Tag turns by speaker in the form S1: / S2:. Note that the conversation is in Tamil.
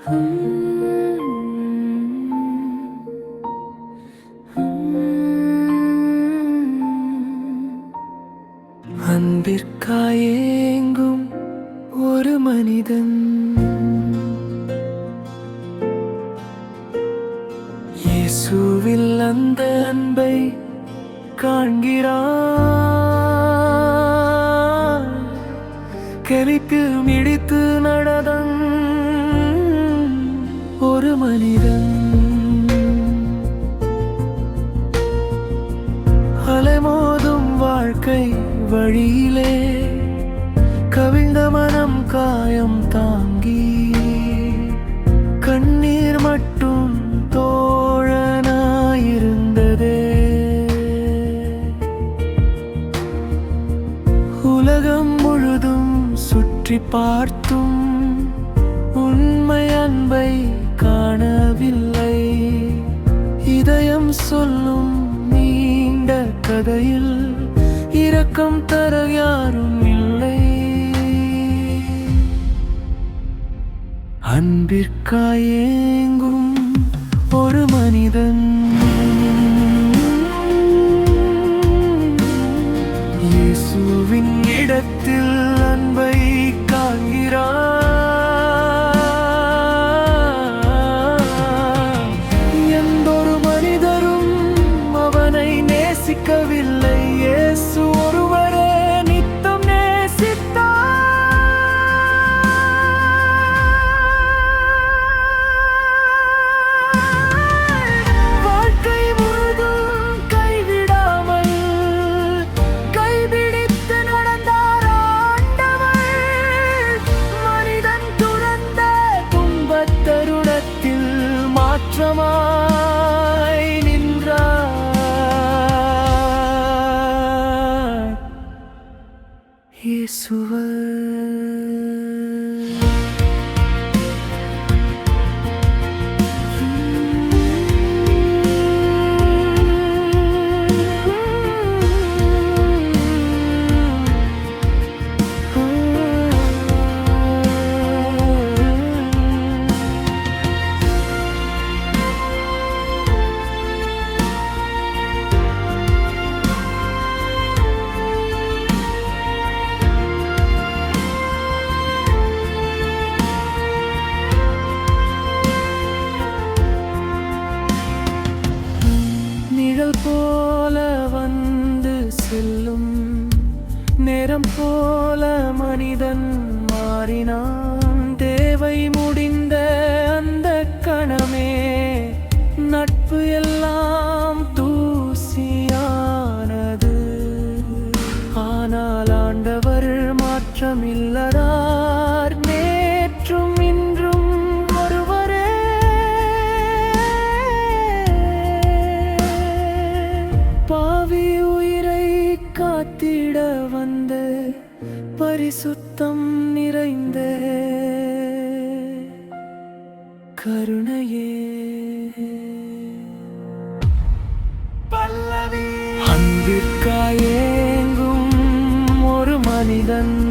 S1: Hmm. அன்பிற்காயேங்கும் ஒரு மனிதன். இயேசுவில் அந்த அன்பை காண்கிறான் கலிக்கு மிடித்து நடதன் ஒரு மனிதன். அலைமோதும் வாழ்க்கை வழியிலே கவிழ்ந்த மனம் காயம் தாங்கி கண்ணீர் மட்டும் தோழனாயிருந்ததே. உலகம் முழுதும் சுற்றி பார்த்தும் உண்மை அன்பை கதையில் இரக்கம் தர யாரும் இல்லை. அன்பிற்காயேங்கும் ஒரு மனிதன் കേൾക്കവി நிழல் போல வந்து செல்லும் நேரம் போல மனிதன் மாறினான். பரிசுத்தம் நிறைந்த கருணையே. பல்லவி. அன்பிற்காயேங்கும் ஒரு மனிதன்